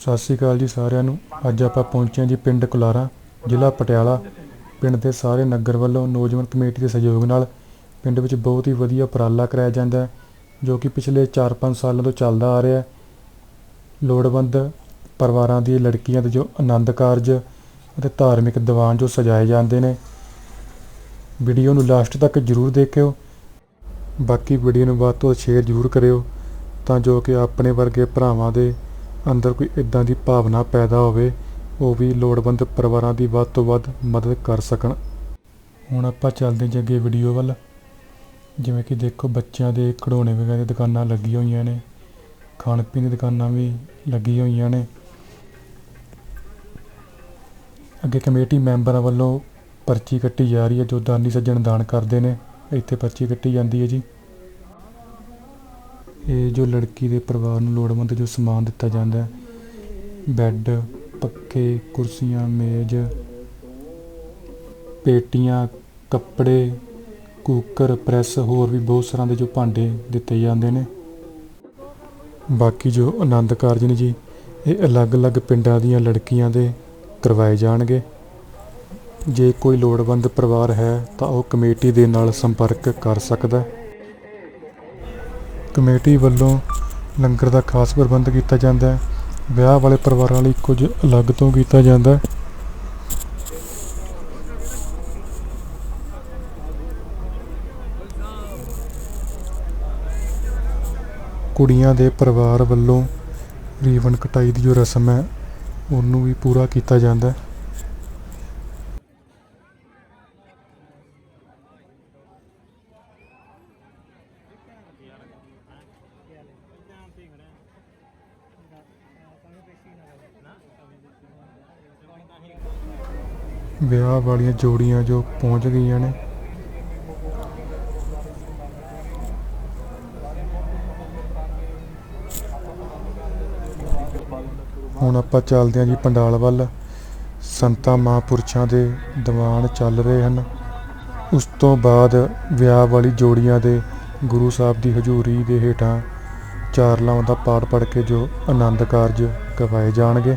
ਸਤਿ ਸ਼੍ਰੀ ਅਕਾਲ ਜੀ ਸਾਰਿਆਂ ਨੂੰ। ਅੱਜ ਆਪਾਂ ਪਹੁੰਚੇ ਹਾਂ ਜੀ ਪਿੰਡ ਕੁਲਾਰਾ, ਜ਼ਿਲ੍ਹਾ ਪਟਿਆਲਾ। ਪਿੰਡ ਦੇ ਸਾਰੇ ਨਗਰ ਵੱਲੋਂ ਨੌਜਵਾਨ ਕਮੇਟੀ ਦੇ ਸਹਿਯੋਗ ਨਾਲ ਪਿੰਡ ਵਿੱਚ ਬਹੁਤ ਹੀ ਵਧੀਆ ਉਪਰਾਲਾ ਕਰਾਇਆ ਜਾਂਦਾ ਹੈ, ਜੋ ਕਿ ਪਿਛਲੇ 4-5 ਸਾਲਾਂ ਤੋਂ ਚੱਲਦਾ ਆ ਰਿਹਾ ਹੈ। ਲੋੜਵੰਦ ਪਰਿਵਾਰਾਂ ਦੀ, ਲੜਕੀਆਂ ਦੇ ਜੋ ਆਨੰਦ ਕਾਰਜ ਅਤੇ ਧਾਰਮਿਕ ਦੀਵਾਨ ਜੋ ਸਜਾਏ ਜਾਂਦੇ ਨੇ। ਵੀਡੀਓ ਨੂੰ ਲਾਸਟ ਤੱਕ ਜਰੂਰ ਦੇਖਿਓ। ਬਾਕੀ ਵੀਡੀਓ ਨੂੰ ਵੱਧ ਤੋਂ ਵੱਧ ਸ਼ੇਅਰ ਜਰੂਰ ਕਰਿਓ, ਤਾਂ ਜੋ ਕਿ ਆਪਣੇ ਵਰਗੇ ਭਰਾਵਾਂ ਦੇ ਅੰਦਰ ਕੋਈ ਇਦਾਂ ਦੀ ਭਾਵਨਾ ਪੈਦਾ ਹੋਵੇ, ਉਹ ਵੀ ਲੋੜਵੰਦ ਪਰਿਵਾਰਾਂ ਦੀ ਵੱਧ ਤੋਂ ਵੱਧ ਮਦਦ ਕਰ ਸਕਣ। ਹੁਣ ਆਪਾਂ ਚੱਲਦੇ ਹਾਂ ਜੀ ਅੱਗੇ ਵੀਡੀਓ ਵੱਲ। ਜਿਵੇਂ ਕਿ ਦੇਖੋ, ਬੱਚਿਆਂ ਦੇ ਖਿਡੌਣੇ ਵਗੈਰਾ ਦੀਆਂ ਦੁਕਾਨਾਂ ਲੱਗੀਆਂ ਹੋਈਆਂ ਨੇ। ਖਾਣ ਪੀਣ ਦੀ ਦੁਕਾਨਾਂ ਵੀ ਲੱਗੀਆਂ ਹੋਈਆਂ ਨੇ। ਅੱਗੇ ਕਮੇਟੀ ਮੈਂਬਰਾਂ ਵੱਲੋਂ ਪਰਚੀ ਕੱਟੀ ਜਾ ਰਹੀ ਹੈ, ਜੋ ਦਾਨੀ ਸੱਜਣ ਦਾਨ ਕਰਦੇ ਨੇ। ਇੱਥੇ ਪਰਚੀ ਕੱਟੀ ਜਾਂਦੀ ਹੈ ਜੀ। ਇਹ ਜੋ ਲੜਕੀ ਦੇ ਪਰਿਵਾਰ ਨੂੰ ਲੋੜਵੰਦ ਜੋ ਸਮਾਨ ਦਿੱਤਾ ਜਾਂਦਾ ਹੈ, ਬੈੱਡ, ਪੱਖੇ, ਕੁਰਸੀਆਂ, ਮੇਜ਼, ਪੇਟੀਆਂ, ਕੱਪੜੇ, ਕੁੱਕਰ, ਪ੍ਰੈਸ, ਹੋਰ ਵੀ ਬਹੁਤ ਸਾਰਾਂ ਦੇ ਜੋ ਭਾਂਡੇ ਦਿੱਤੇ ਜਾਂਦੇ ਨੇ। ਬਾਕੀ ਜੋ ਆਨੰਦ ਕਾਰਜ ਨੇ ਜੀ, ਇਹ ਅਲੱਗ-ਅਲੱਗ ਪਿੰਡਾਂ ਦੀਆਂ ਲੜਕੀਆਂ ਦੇ ਕਰਵਾਏ ਜਾਣਗੇ। ਜੇ ਕੋਈ ਲੋੜਵੰਦ ਪਰਿਵਾਰ ਹੈ ਤਾਂ ਉਹ ਕਮੇਟੀ ਦੇ ਨਾਲ ਸੰਪਰਕ ਕਰ ਸਕਦਾ ਹੈ। ਕਮੇਟੀ ਵੱਲੋਂ ਲੰਗਰ ਦਾ ਖਾਸ ਪ੍ਰਬੰਧ ਕੀਤਾ ਜਾਂਦਾ ਹੈ। ਵਿਆਹ ਵਾਲੇ ਪਰਿਵਾਰਾਂ ਲਈ ਕੁਝ ਅਲੱਗ ਤੋਂ ਕੀਤਾ ਜਾਂਦਾ ਹੈ। ਕੁੜੀਆਂ ਦੇ ਪਰਿਵਾਰ ਵੱਲੋਂ ਰੀਵਨ ਕਟਾਈ ਦੀ ਜੋ ਰਸਮ ਹੈ, ਉਹਨੂੰ ਵੀ ਪੂਰਾ ਕੀਤਾ ਜਾਂਦਾ ਹੈ। ਵਿਆਹ ਵਾਲੀਆਂ ਜੋੜੀਆਂ ਜੋ ਪਹੁੰਚ ਗਈਆਂ ਨੇ। ਹੁਣ ਆਪਾਂ ਚੱਲਦੇ ਹਾਂ ਜੀ ਪੰਡਾਲ ਵੱਲ। ਸੰਤਾਂ ਮਹਾਂਪੁਰਸ਼ਾਂ ਦੇ ਦੀਵਾਨ ਚੱਲ ਰਹੇ ਹਨ। ਉਸ ਤੋਂ ਬਾਅਦ ਵਿਆਹ ਵਾਲੀ ਜੋੜੀਆਂ ਦੇ ਗੁਰੂ ਸਾਹਿਬ ਦੀ ਹਜ਼ੂਰੀ ਦੇ ਹੇਠਾਂ ਚਾਰ ਲਾਵਾਂ ਦਾ ਪਾਠ ਪੜ੍ਹ ਕੇ ਜੋ ਆਨੰਦ ਕਾਰਜ ਕਰਵਾਏ ਜਾਣਗੇ।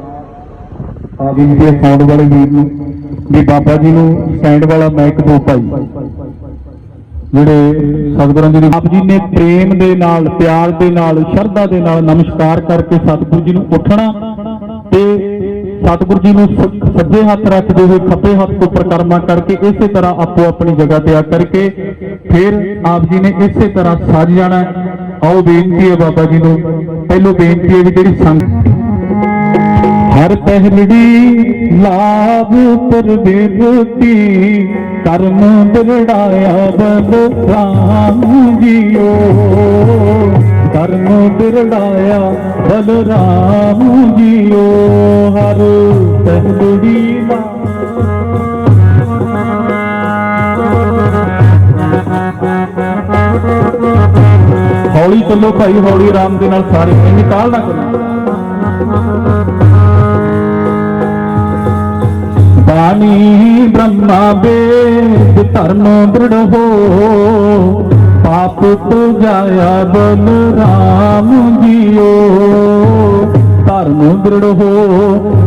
ਆ ਵੀ ਸਾਊਂਡ ਵਾਲੇ ਵੀਰ ਨੂੰ, ਵੀ ਬਾਬਾ ਜੀ ਨੂੰ ਸਟੈਂਡ ਵਾਲਾ ਮਾਈਕ ਦੋ ਭਾਈ। ਜਿਹੜੇ ਸਤਿਗੁਰਾਂ ਜੀ ਆਪ ਜੀ ਨੇ ਪ੍ਰੇਮ ਦੇ ਨਾਲ, ਪਿਆਰ ਦੇ ਨਾਲ, ਸ਼ਰਧਾ ਦੇ ਨਾਲ ਨਮਸਕਾਰ ਕਰਕੇ ਸਤਿਗੁਰੂ ਜੀ ਨੂੰ ਉੱਠਣਾ ਤੇ ਸਤਿਗੁਰੂ ਜੀ ਨੂੰ ਸੱਜੇ ਹੱਥ ਰੱਖਦੇ ਹੋਏ ਖੱਬੇ ਹੱਥ ਤੋਂ ਪ੍ਰਕਰਮਾ ਕਰਕੇ ਇਸੇ ਤਰ੍ਹਾਂ ਆਪੋ ਆਪਣੀ ਜਗ੍ਹਾ ਤੇ ਆ ਕਰਕੇ ਫਿਰ ਆਪ ਜੀ ਨੇ ਇਸੇ ਤਰ੍ਹਾਂ ਸੱਜ ਜਾਣਾ। ਆਓ ਬੇਨਤੀ ਹੈ ਬਾਬਾ ਜੀ ਨੂੰ। ਪਹਿਲੋ ਬੇਨਤੀ ਹੈ ਵੀ ਜਿਹੜੀ ਸੰਗਤ ਹਰ ਪਹਿਲੜੀ ਲਾਭ ਪਰ ਬਿਰਤੀ ਕਰਮ ਬਿਰੜਾਇਆ ਬਲ ਰਾਮ ਜੀਓ। ਕਰਮ ਬਿਰੜਾਇਆ ਬਲ ਰਾਮ ਜੀਓ, ਹਰ ਪਹਿਲੜੀ ਹੌਲੀ ਚੱਲੋ ਭਾਈ, ਹੌਲੀ ਆਰਾਮ ਦੇ ਨਾਲ ਸਾਰੇ ਇੰਨੀ ਕਾਲ ਨਾ ਕਰੋ। ਬਾਣੀ ਬ੍ਰਹਮਾ ਵੇਦ ਧਰਮ ਦ੍ਰਿੜ ਹੋ। ਪਾਪ ਪੁਜਾਇਆ ਬਲ ਰਾਮ ਜੀਓ। ਧਰਮ ਦ੍ਰਿੜ ਹੋ,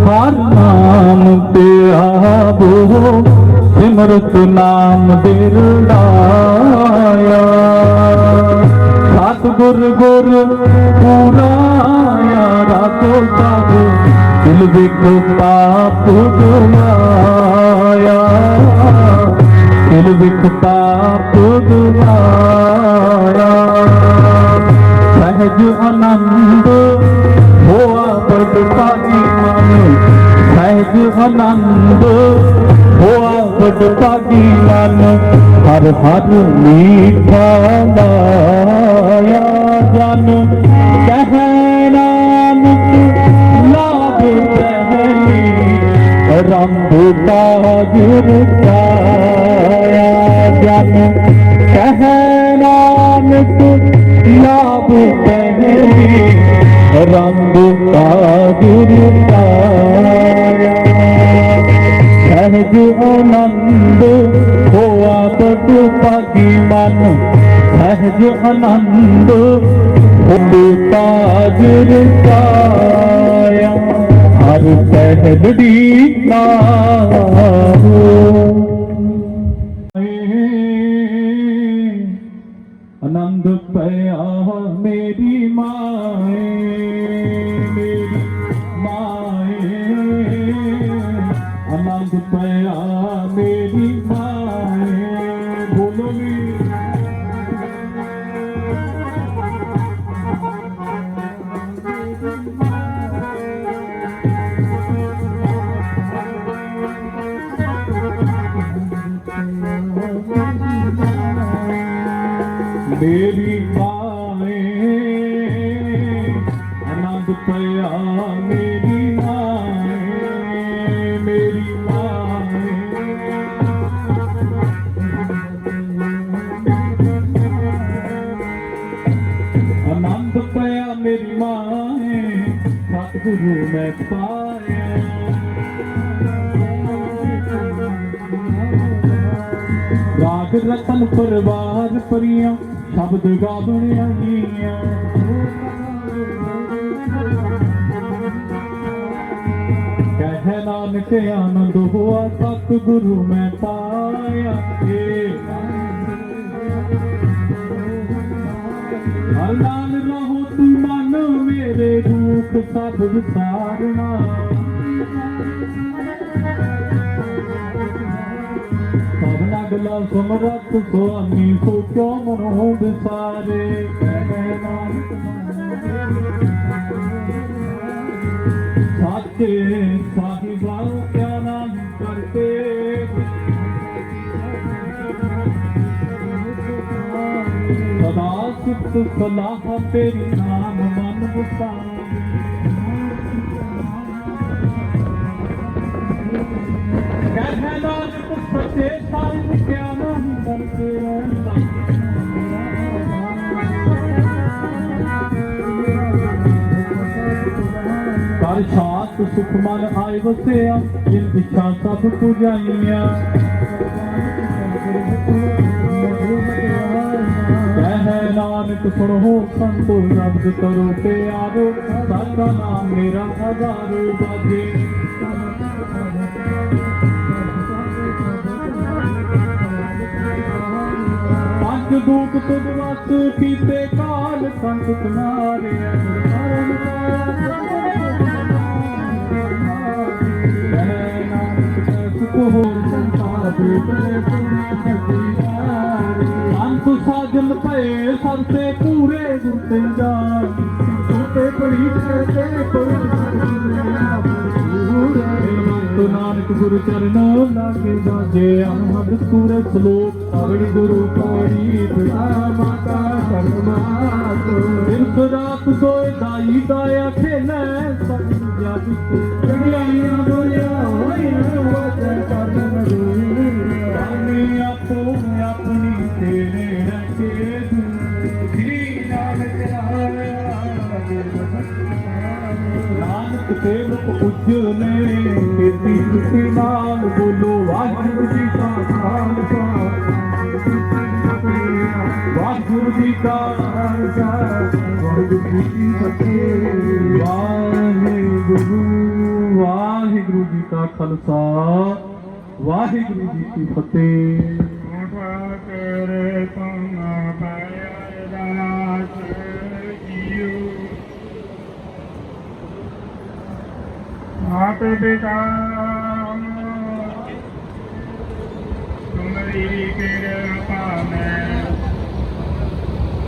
ਹਰ ਨਾਮ ਤੇ ਆਵੋ ਸਿਮਰਤ ਨਾਮ ਦਿਲ ਲਾਇਆ ਸਤਿਗੁਰ ਗੁਰ ਪੂਰਾ ਰਾਤੋ ਸਾਧੂ ਦਿਲ ਵੇਖੋ ਪਾਪ ਦੁਆਇਆ ਦਿਲ ਵਿਖ ਪਾਪ ਸਹਿਜ ਆਨੰਦ ਹੋਆ ਬੜ ਮਨ। ਸਹਿਜ ਆਨੰਦ ਹੋਆ ਬੜ ਮਨ। ਹਰ ਹਰ ਮੀਠਾ ਲਾਇਆ ਜਨ। ਰੰਗ ਕਾਜਰ ਕਾਇਆ ਜਨ। ਕਹਿ ਨਾਨਕ, ਲਾਭ ਪਹਿਲੀ ਰੰਗ ਕਾਜਰ ਕਾਇਆ ਸਹਿਜ ਆਨੰਦ ਹੋਆ ਬਟੂ ਪਾਗੀ ਮਨ। ਸਹਿਜ ਆਨੰਦ ਹੋਏ ਕਾਜਰ ਕਾਇਆ ਹਰ ਸਹਿਜੜੀ ਨਾਹੋ ਆਨੰਦ ਪਿਆ ਮੇਰੀ ਮਾਏ ਮੇਰੀ ਮਾਏ ਆਨੰਦ ਪਿਆ ਮੇਰੀ ਮਾਏ, ਆਨੰਦ ਪਿਆ ਮੇਰੀ ਮਾਏ ਮੇਰੀ ਮਾਏ। ਅਨੰਦ ਪਿਆ ਮੇਰੀ ਮਾਏ, ਸਤਿਗੁਰੂ ਮੈਂ ਪਾਇਆ। ਰਾਗ ਰਤਨ ਪਰਵਾਰ ਪਰੀਆਂ, ਸ਼ਬਦ ਗਾਵਣ ਆਈਆਂ ਕਹਿ ਨਾਨਕ ਆਨੰਦ ਹੋਆ ਸਤ ਗੁਰੂ ਮੈਂ ਪਾਇਆ ਏ। ਹਰ ਰਹੋ ਤੂੰ ਮਨ ਮੇਰੇ ਦੁੱਖ ਸਭ ਵਿਸਾਰਨਾ। ਸਭਨਾ ਗਲਾ ਸੁਆਮੀ ਸੋਚੋ ਮਨੋ ਵਿਸਾਰੇ ਸਾਚੇ ਸਾਹਿਬਾ ਕਿਆ ਨਾਮ ਕਰਤੇ ਸਦਾ ਸੁਤ ਸਲਾਹ ਤੇਰੀ ਨਾਮ ਮਨ ਵਸਾਵੇ। ਕਹਿ ਸੱਚੇ ਸਾਹਿਬ ਕਿਆ ਨਾਮ ਕਰਤੇ ਕਰ ਛਾਤ ਸੁਖ ਮਨ ਆਏ ਵਸਿਆ, ਜਿਨ ਇੱਛਾ ਸਭ ਪੁਜਾਈਆਂ ਕਹਿ ਨਾਨਕ, ਸੁਣੋ ਸੰਤੋ ਰਬਦ ਕਰੋ ਪਿਆਰੋ। ਸਾਡਾ ਨਾਮ ਮੇਰਾ ਹਜ਼ਾਰੋ ਬਾਜੇ। ਦੂਤ ਤੁਧ ਵਸ ਕੀਤੇ ਕਾਲ, ਸੰਤ ਮਾਰਿਆ ਕਹਿ ਨਾਨਕ ਸੁਖ ਹੋਰ ਸੰਸਾਰ ਦੇ ਅੰਤ ਸਾਜਨ ਭਏ ਸਭ ਤੇ ਪੂਰੇ ਗੁਰ ਤੇ ਜਾਨ। ਤੇ ਪ੍ਰੀਤ ਤੇ ਕੋਈ ਤੋ ਨਾਨਕ ਗੁਰੂ ਚਰਨ ਲਾਗੇ ਬਾਜੇ। ਅਨਹਦ ਸੂਰ ਸਲੋਕ ਅਵੜੀ ਗੁਰੂ ਪਾਣੀ ਪਿਤਾ ਮਾਤਾ ਸਰਮਾਤ ਦਿਨ ਰਾਤ ਸੋਏ ਦਾਈ ਦਾਇਆ ਖੇਲੇ ਜਗ ਤੇ ਜਗਿਆਈਆਂ ਬੋਲਿਆ ਹੋਈਆਂ ਵਾਜੇ ਕਰਨ ਰੇ ਰਾਮੀ ਆਪੋ ਆਪਣੀ ਤੇਰੇ ਰਖੇ ਸ੍ਰੀ ਨਾਨਕ ਨਾਨਕ ਸੇਵਕ ਉਜਲੇ ਕੀਤੀ ਸੁਖੀ ਨਾਲ ਬੋਲੋ ਵਾਹਿਗੁਰੂ ਜੀ ਕਾ ਖਾਲਸਾ। ਵਾਹਿਗੁਰੂ ਜੀ ਕਾ ਖਾਲਸਾ, ਵਾਹਿਗੁਰੂ ਜੀ ਕੀ ਫਤਿਹ। ਵਾਹਿਗੁਰੂ ਵਾਹਿਗੁਰੂ ਜੀ ਕਾ ਖਾਲਸਾ, ਵਾਹਿਗੁਰੂ ਜੀ ਕੀ ਫਤਿਹ। ਤੇਰੇ ਤੁਮ ਪਾਇਆ ਦਾਸ ਜੀਉ ਆਪ ਪਿਤਾ ਤੁਮਰੀ ਕਿਰਪਾ ਮੈਂ